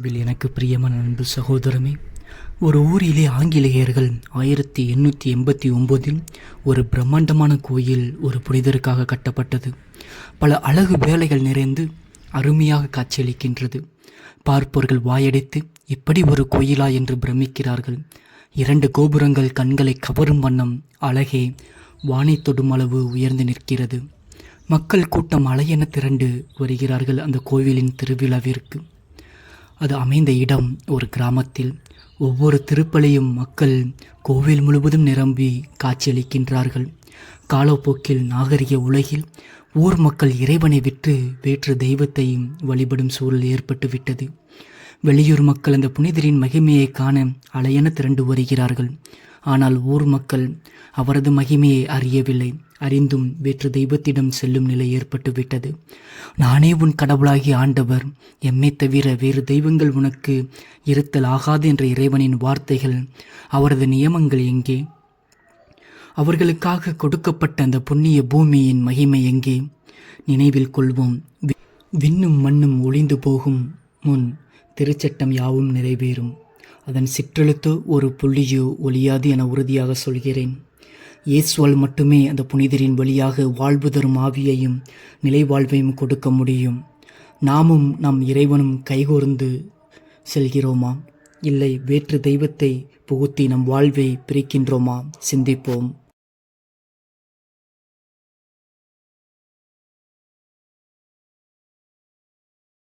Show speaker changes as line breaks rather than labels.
Will எனக்கு பிரியமான அன்பு சகோதரமே ஒரு ஊரிலே ஆங்கிலேயர்கள் ஆயிரத்தி எண்ணூற்றி எண்பத்தி ஒம்போதில் ஒரு பிரம்மாண்டமான கோயில் ஒரு புனிதருக்காக கட்டப்பட்டது. பல அழகு வேலைகள் நிறைந்து அருமையாக காட்சியளிக்கின்றது. பார்ப்பவர்கள் வாயடைத்து இப்படி ஒரு கோயிலா? என்று பிரமிக்கிறார்கள். இரண்டு கோபுரங்கள் கண்களை கவரும் வண்ணம் அழகே வானை தொடும் அளவு உயர்ந்து நிற்கிறது. மக்கள் கூட்டம் அலையென திரண்டு வருகிறார்கள் அந்த கோவிலின் திருவிழாவிற்கு. அது அமைந்த இடம் ஒரு கிராமத்தில். ஒவ்வொரு திருப்பலியும் மக்கள் கோவில் முழுவதும் நிரம்பி காட்சியளிக்கின்றார்கள். காலப்போக்கில் நாகரிக உலகில் ஊர் மக்கள் இறைவனை விட்டு வேற்று தெய்வத்தையும் வழிபடும் சூழல் ஏற்பட்டுவிட்டது. வெளியூர் மக்கள் அந்த புனிதரின் மகிமையை காண அலையென திரண்டு வருகிறார்கள். ஆனால் ஊர் மக்கள் அவரது மகிமையை அறியவில்லை. அறிந்தும் வேற்று தெய்வத்திடம் செல்லும் நிலை ஏற்பட்டு விட்டது நானே உன் கடவுளாகி ஆண்டவர். எம்மை தவிர வேறு தெய்வங்கள் உனக்கு இருத்தல் ஆகாது என்ற இறைவனின் வார்த்தைகள் அவரது நியமங்கள் எங்கே? அவர்களுக்காக கொடுக்கப்பட்ட அந்த புண்ணிய பூமியின் மகிமை எங்கே? நினைவில் கொள்வோம். விண்ணும் மண்ணும் ஒளிந்து போகும் முன் திருச்சட்டம் யாவும் நிறைவேறும். அதன் சிற்றெழுத்து ஒரு புள்ளியோ ஒளியாது என உறுதியாக சொல்கிறேன். இயேசுவால் மட்டுமே அந்த புனிதரின் வழியாக வாழ்வு தரும் ஆவியையும் நிலை வாழ்வையும் கொடுக்க முடியும். நாமும் நம் இறைவனும் கைகோர்ந்து செல்கிறோமா? இல்லை வேற்று தெய்வத்தை புகுத்தி நம் வாழ்வை பிரிக்கின்றோமா? சிந்திப்போம்.